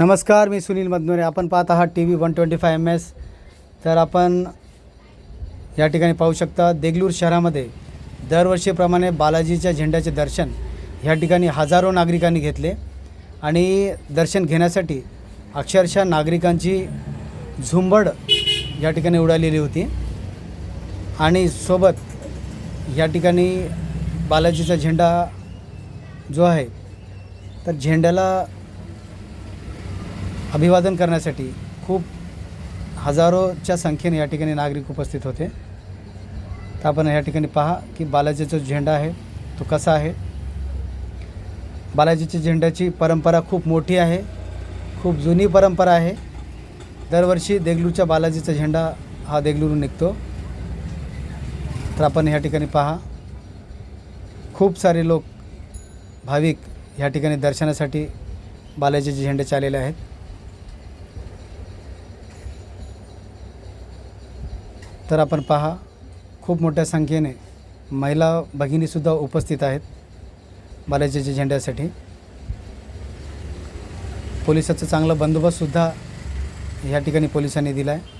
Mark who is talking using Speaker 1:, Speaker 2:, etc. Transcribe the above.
Speaker 1: नमस्कार मी सुनील मदनुरे. आपण पाहत आहात T V one twenty five M S तर आपण या ठिकाणी पाहू शकता देगलूर शहरामध्ये दरवर्षीप्रमाणे बालाजीच्या झेंड्याचे दर्शन ह्या ठिकाणी हजारो नागरिकांनी घेतले. आणि दर्शन घेण्यासाठी अक्षरशः नागरिकांची झुंबड या ठिकाणी उडालेली होती. आणि सोबत या ठिकाणी बालाजीचा झेंडा जो आहे तर झेंड्याला अभिवादन करण्यासाठी खूप हजारोच्या संख्येने या ठिकाणी नागरिक उपस्थित होते. तर आपण या ठिकाणी पहा की बालाजीचा जो झेंडा आहे तो कसा आहे? बालाजीच्या झेंड्याची परंपरा खूप मोठी आहे खूप जुनी परंपरा आहे. दरवर्षी देगलूरच्या बालाजीचा झेंडा हा देगलूरून निघतो. तर आपण या ठिकाणी पहा. खूप सारे लोक भाविक ह्या ठिकाणी दर्शनासाठी बालाजीचे झेंडे आलेले आहेत. तर आपण पहा खूप मोठ्या संख्येने महिला भगिनीसुद्धा उपस्थित आहेत बालाजीच्या झेंड्यासाठी. पोलिसाचा चांगला बंदोबस्तसुद्धा ह्या ठिकाणी पोलिसांनी दिला आहे